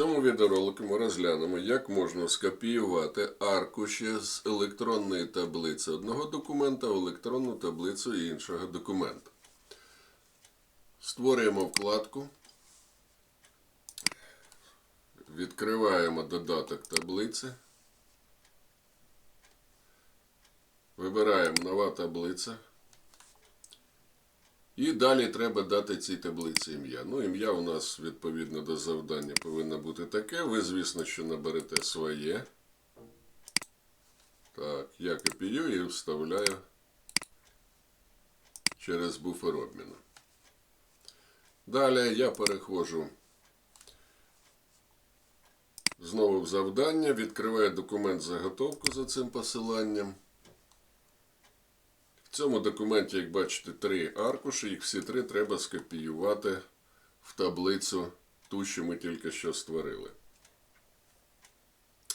цьому відеоролику ми розглянемо, як можна скопіювати аркуші з електронної таблиці одного документа в електронну таблицю іншого документа. Створюємо вкладку. Відкриваємо додаток таблиці. Вибираємо нова таблиця. І далі треба дати цій таблиці ім'я. Ну, ім'я у нас відповідно до завдання повинно бути таке. Ви, звісно, що наберете своє. Так, я копіюю і вставляю через буфер обміну. Далі я переходжу знову в завдання, відкриваю документ заготовку за цим посиланням. В цьому документі, як бачите, три аркуші, їх всі три треба скопіювати в таблицю ту, що ми тільки що створили.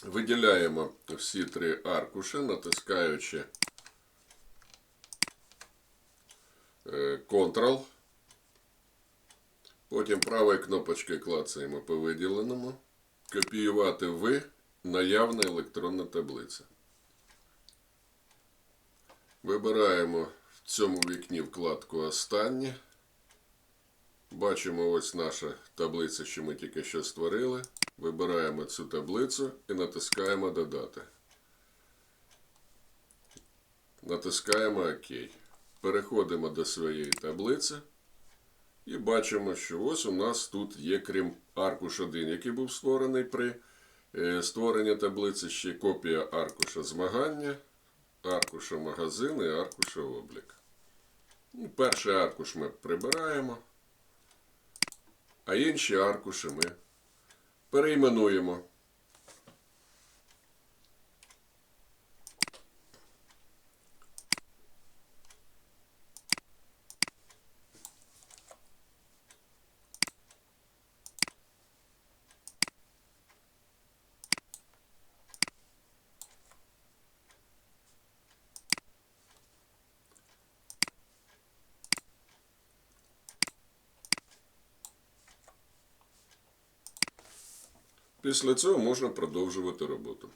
Виділяємо всі три аркуші, натискаючи е, Ctrl. Потім правою кнопочкою клацаємо по виділеному. Копіювати в наявна електронна таблиця. Вибираємо в цьому вікні вкладку Останнє. Бачимо ось наша таблиця, що ми тільки що створили. Вибираємо цю таблицю і натискаємо Додати. Натискаємо ОК. Переходимо до своєї таблиці. І бачимо, що ось у нас тут є, крім аркуш 1, який був створений при е, створенні таблиці, ще копія аркуша змагання аркуша магазин і аркуша облік. Ну, перший аркуш ми прибираємо, а інші аркуші ми перейменуємо. Після цього можна продовжувати роботу.